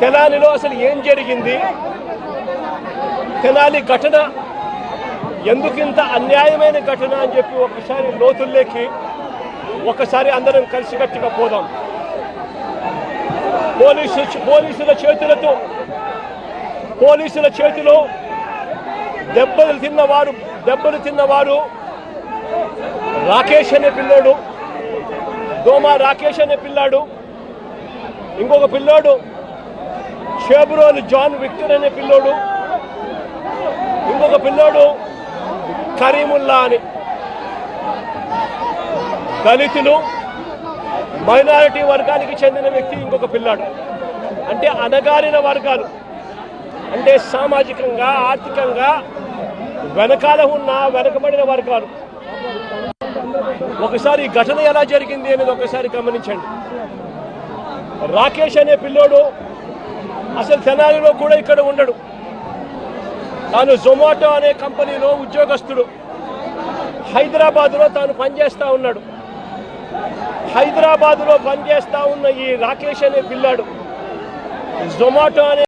తెనాలిలో అసలు ఏం జరిగింది? తెనాలి ఘటన ఎందుకింత అన్యాయమైన ఘటన అని చెప్పి ఒకసారి లోతుల్లోకి ఒకసారి అందరం కలిసికట్టుగా పోదాం. పోలీసు పోలీసుల చేతులతో పోలీసుల చేతిలో దెబ్బలు తిన్నవారు దెబ్బలు తిన్నవారు రాకేష్ అనే పిల్లోడు దోమ రాకేష్ అనే పిల్లాడు ఇంకొక పిల్లోడు షేబ్రోలు జాన్ విక్టర్ అనే పిల్లోడు ఇంకొక పిల్లోడు కరీముల్లా అని. దళితులు మైనారిటీ వర్గానికి చెందిన వ్యక్తి ఇంకొక పిల్లాడు. అంటే అనగారిన వర్గాలు. అంటే సామాజికంగా ఆర్థికంగా వెనకాల ఉన్న వెనకబడిన వర్గాలు. ఒకసారి ఘటన ఎలా జరిగింది అనేది ఒకసారి గమనించండి. రాకేష్ అనే పిల్లోడు అసలు తెనాలిలో కూడా ఇక్కడ ఉండడు. తాను జొమాటో అనే కంపెనీలో ఉద్యోగస్తుడు. హైదరాబాద్లో తాను పనిచేస్తూ ఉన్నాడు. హైదరాబాద్లో పనిచేస్తూ ఉన్న ఈ రాకేష్ అనే పిల్లాడు జొమాటో అనే